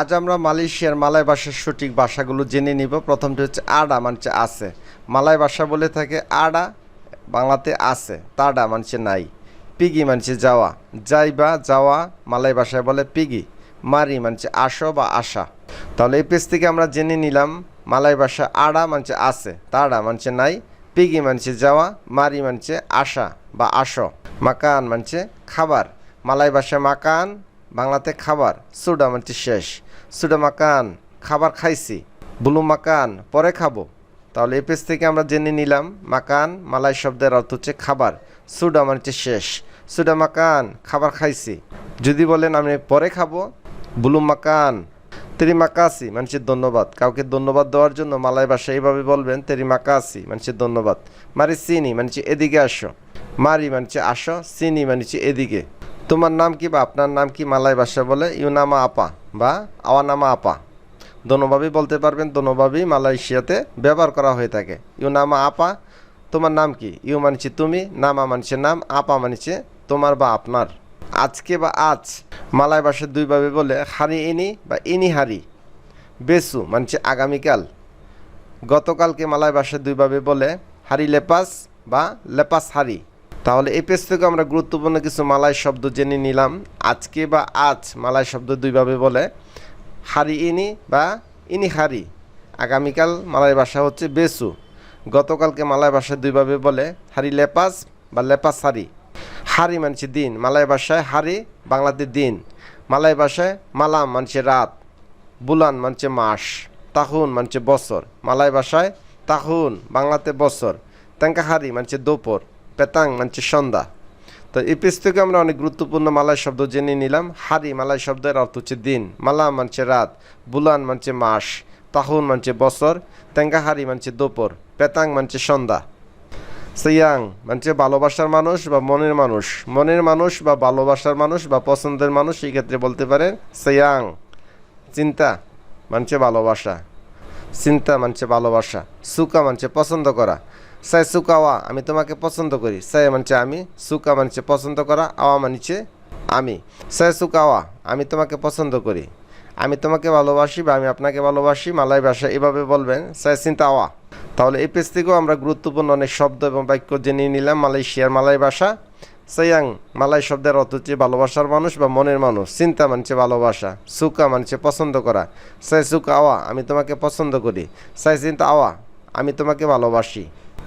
আজ আমরা মালয়েশিয়ার মালয় ভাষার সঠিক ভাষাগুলো জেনে নিব। প্রথমটি হচ্ছে আডা, মানছে আছে। মালয় ভাষা বলে থাকে আডা, বাংলাতে আছে। তাডা মানছে নাই। পিগি মানছে যাওয়া। যাইবা যাওয়া মালয় ভাষায় বলে পিগি। মারি মানছে আসো বা আশা তাহলে এই পেজ থেকে আমরা জেনে নিলাম মালয় ভাষা আড়া মানছে আছে, তাড়া মানছে নাই, পিগি মানছে যাওয়া, মারি মানছে আশা বা আসো। মাকান মানছে খাবার। মালয় ভাষা মাকান বাংলাতে খাবার, সুডা মানছে শেষ। সুডা মাকান, খাবার খাইছি। বুলু মাকান, পরে খাব। তাহলে এই পেজ থেকে আমরা জেনে নিলাম, মাকান, মালাই শব্দের অর্থ হচ্ছে খাবার, সুডা মানছে শেষ। সুডা মাকান, খাবার খাইছি। যদি বলেন আমি পরে খাব, বুলু মাকান তেরি মাকাসি মানুষের ধন্যবাদ। কাউকে ধন্যবাদ দেওয়ার জন্য মালয় ভাষায় এইভাবে বলবেন তেরি মাকাসি মানুষের ধন্যবাদ। মারি সিনি মানুষ এদিকে আসো। মারি মানুষ আসো, সিনি মানুষ এদিকে। তোমার নাম কি বা আপনার নাম কি মালয় ভাষা বলে? ইউনামা আপা বা আওয়ানামা আপা। দোনোভাবেই বলতে পারবেন দোনোভাবেই মালয়েশিয়াতে ব্যবহার করা হয়ে থাকে। ইউনামা আপা, তোমার নাম কি? ইউ মানছি তুমি, নামা মানছে নাম, আপা মানছে তোমার বা আপনার। আজকে বা আজ মালয় ভাষায় দুইভাবে বলে হারি ইনি বা ইনি হারি। বেসু মানছে আগামীকাল। গতকালকে মালয় ভাষায় দুইভাবে বলে হারি লেপাস বা লেপাস হারি। তাহলে এই পেজ থেকে আমরা গুরুত্বপূর্ণ কিছু মালয় শব্দ জেনে নিলাম। আজকে বা আজ মালয় শব্দ দুইভাবে বলে। হারি ইনি বা ইনি হারি। আগামীকাল মালয় ভাষা হচ্ছে বেসু। গতকালকে মালয় ভাষায় দুইভাবে বলে। হারি লেপাস বা লেপাস হারি। হারি মানছে দিন মালয় ভাষায় হারি বাংলাতে দিন। মালয় ভাষায় মালাম মানছে রাত। বুলান মানছে মাস। তাহুন মানছে বছর। মালয় ভাষায় তাহুন বাংলাতে বছর। তাঙ্কাহারি মানছে দোপর। পেতাং মানছে সন্ধ্যা। তো এই পেজ থেকে আমরা অনেক গুরুত্বপূর্ণ মালয় শব্দ জেনে নিলাম। হারি মালয় শব্দের অর্থ হচ্ছে দিন। মালা মানছে রাত। বুলান মানছে মাস। তাহুন মানছে বছর। তেঙ্গাহারি মানছে দোপর। পেতাং মানছে সন্ধ্যা। সিয়াং মানছে ভালোবাসার মানুষ বা মনের মানুষ। মনের মানুষ বা ভালোবাসার মানুষ বা পছন্দের মানুষ এই ক্ষেত্রে বলতে পারেন সিয়াং। চিন্তা মানছে ভালোবাসা। চিন্তা মানছে ভালোবাসা। সুকা মানছে পছন্দ করা। সাই সুকাওয়া আমি তোমাকে পছন্দ করি। সাই মানছে আমি, সুকা মানছে পছন্দ করা, আওয়া মানছে আমি। সাই সুকাওয়া আমি তোমাকে পছন্দ করি। আমি তোমাকে ভালোবাসি বা আমি আপনাকে ভালোবাসি, মালাই ভাষা এভাবে বলবেন, সাই চিন্তা আওয়া। তাহলে এই পেজ থেকেও আমরা গুরুত্বপূর্ণ অনেক শব্দ এবং বাক্য জেনে নিলাম, মালয়েশিয়ার মালাই ভাষা। সাইয়াং, মালাই শব্দের অর্থ হচ্ছে ভালোবাসার মানুষ বা মনের মানুষ। চিন্তা মানছে ভালোবাসা, সুকা মানছে পছন্দ করা। সাই সুকা আওয়া, আমি তোমাকে পছন্দ করি। সাই চিন্তা আওয়া, আমি তোমাকে ভালোবাসি।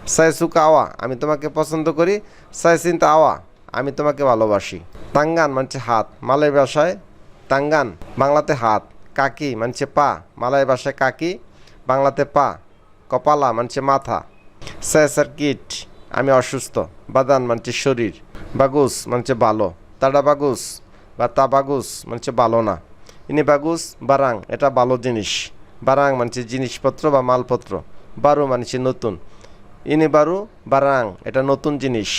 সাই সুকা আওয়া আমি তোমাকে পছন্দ করি। সাই চিন্তা আওয়া আমি তোমাকে ভালোবাসি। তাঙ্গান মানছে হাত মালয় ভাষায় তাঙ্গান, বাংলাতে হাত। কাকি মানছে পা মালয় ভাষায় কাকি, বাংলাতে পা। কপালা মানছে মাথা। সাই কিট, আমি অসুস্থ। বাদান মানছে শরীর। বাগুস মানছে ভালো। তাডা বাগুস বা তা বাগুস মানছে ভালো না। ইনি বাগুস, বারাং, এটা ভালো জিনিস। বারাং মানছে জিনিসপত্র বা মালপত্র। বারু মানছে নতুন। ইনি বারু, এটা নতুন জিনিস,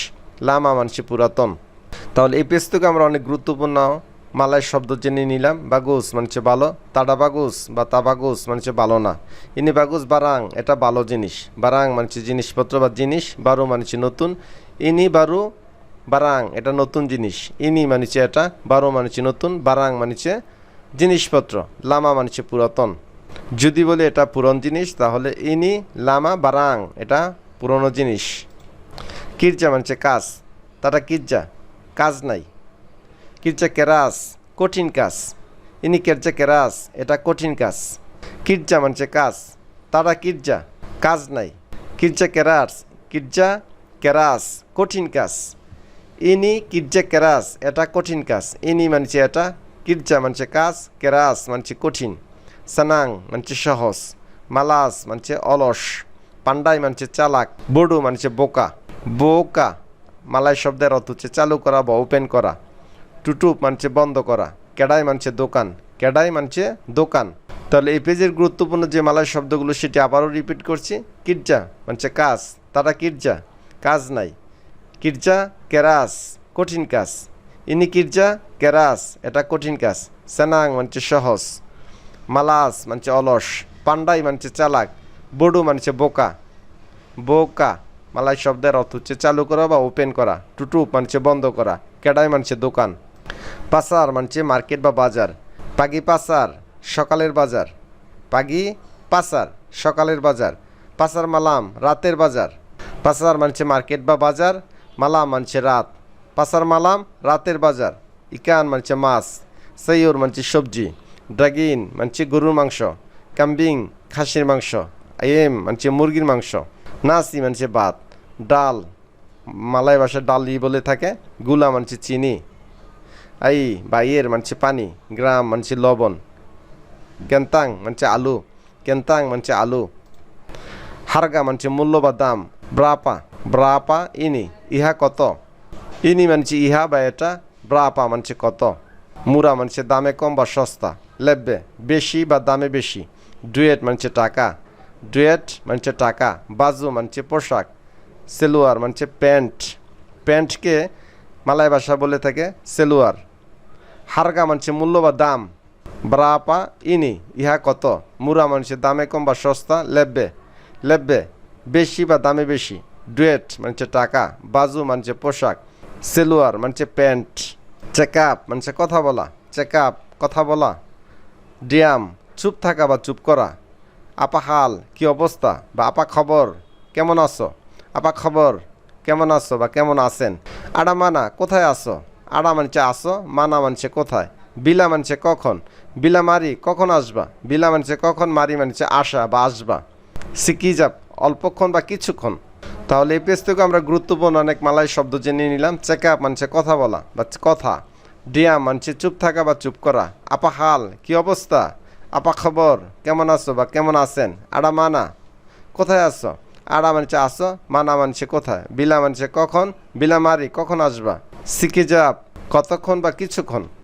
লামা মানছে পুরাতন। তাহলে এই পেজ থেকে আমরা অনেক গুরুত্বপূর্ণ মালয় শব্দ জেনে নিলাম। বাগুস মানছে ভালো, তাডা বাগুস বা তাবাগুস মানছে ভালো না। ইনি বাগুস বারাং, এটা ভালো জিনিস। বারাং মানছে জিনিসপত্র বা জিনিস, বারু মানছে নতুন। ইনি বারু বারাং, এটা নতুন জিনিস। ইনি মানছে এটা, বারো মানছে নতুন, বারাং মানছে জিনিসপত্র, লামা মানছে পুরাতন। যদি বলি এটা পুরন জিনিস, তাহলে ইনি, লামা, বারাং, এটা পুরনো জিনিস। কিরজা মানছে কাজ। তাটা কিরজা? কাজ নাই। কিরজা কেরাস? কঠিন কাজ। ইনি কেরজা কেরাস, এটা কঠিন কাজ। কিরজা মানছে কাজ। তারা কিরজা? কাজ নাই। কিরজা কেরাস? কিরজা কেরাস, কঠিন কাজ। ইনি কিরজা কেরাস, এটা কঠিন কাজ। ইনি মানছে এটা, কিরজা মানছে কাজ, কেরাস মানছে কঠিন। সানাং মানছে সহজ। মালাস মানছে অলস। পান্ডাই মানছে চালাক, বড়ু মানছে বোকা। বোকা মালাই শব্দের অর্থ হচ্ছে চালু করা বা ওপেন করা। টুটুপ মানছে বন্ধ করা। কেডাই মানছে দোকান। কেডাই মানছে দোকান। তাহলে এই পেজের গুরুত্বপূর্ণ যে মালাই শব্দগুলো সেটি আবারও রিপিট করছি। কিরজা মানছে কাজ। তারা কিরজা। কাজ নাই। কিরজা, কেরাস, কঠিন কাজ। ইনি কিরজা, কেরাস, এটা কঠিন কাজ। সেনাং মানছে সহজ। মালাস মানছে অলস। পান্ডাই মানছে চালাক। বড়ু মানছে বোকা। বোকা মালাই শব্দের অর্থ হচ্ছে চালু করা বা ওপেন করা টুটু মানছে বন্ধ করা, কেডাই মানছে দোকান। পাসার মানছে মার্কেট বা বাজার। পাগি পাসার, সকালের বাজার। পাগি পাসার, সকালের বাজার। পাসার মালাম, রাতের বাজার। পাসার মানছে মার্কেট বা বাজার, মালাম মানছে রাত। পাসার মালাম, রাতের বাজার। ইকান মানছে মাছ। সৈয়র মানছে সবজি। ড্রাগিন মানছে গরুর মাংস। কাম্বিং, খাসির মাংস। এম মানছে মুরগির মাংস, নাসি মানছে ভাত, ডাল, মালাই ভাষায় ডালি বলে থাকে, গুলা মানছে চিনি, আই বা ইয়ের মানছে পানি, গ্রাম মানছে লবণ, কেন্তাং মানছে আলু, কেন্তাং মানছে আলু, হারগা মানছে মূল্য বা দাম ব্রাপা ব্রাপা ইনি, ইহা কত? ইনি মানছে ইহা বা এটা ব্রাপা মানছে কত? মুরা মানছে দামে কম বা সস্তা, লেব্বে, বেশি বা দামে বেশি, ডুয়েট মানছে টাকা ডুয়েট মানছে টাকা, বাজু মানছে পোশাক, সেলুয়ার মানছে প্যান্ট। প্যান্টকে মালায় ভাষা বলে থাকে সেলুয়ার। হারগা মানছে মূল্য বা দাম। ব্রাপা, ইনি, ইহা কত? মুরা মানুষের দামে কম বা সস্তা, লেব্বে। লেব্বে, বেশি বা দামে বেশি। ডুয়েট মানছে টাকা, বাজু মানছে পোশাক, সেলুয়ার মানছে প্যান্ট। চেক আপ মানছে কথা বলা। চেক আপ, কথা বলা। ডিয়াম, চুপ থাকা বা চুপ করা। আপা হাল কি অবস্থা? বা আপা খবর, কেমন আছো? আপা খবর, কেমন আছো বা কেমন আছেন? আড়া মানা, কোথায় আছো? আড়া মানছে আসো মানা মানছে কোথায়? বিলা মানছে কখন? বিলা মারি, কখন আসবা? বিলা মানছে কখন, মারি মানছে আসা বা আসবা? শিখি যাপ অল্পক্ষণ বা কিছুক্ষণ? তাহলে এই পেজ থেকে আমরা গুরুত্বপূর্ণ অনেক মালাই শব্দ জেনে নিলাম। চেক আপ মানছে কথা বলা, বা কথা। ডিয়া মানছে চুপ থাকা বা চুপ করা। আপা হাল কি অবস্থা? আপা খবর, কেমন আছো বা কেমন আছেন? আড়া মানা, কোথায় আছো? আড়া মানছে আসো, মানা মানছে কোথায়? বিলা মানছে কখন? বিলা মারি, কখন আসবা? শিখে যাব কতক্ষণ বা কিছুক্ষণ?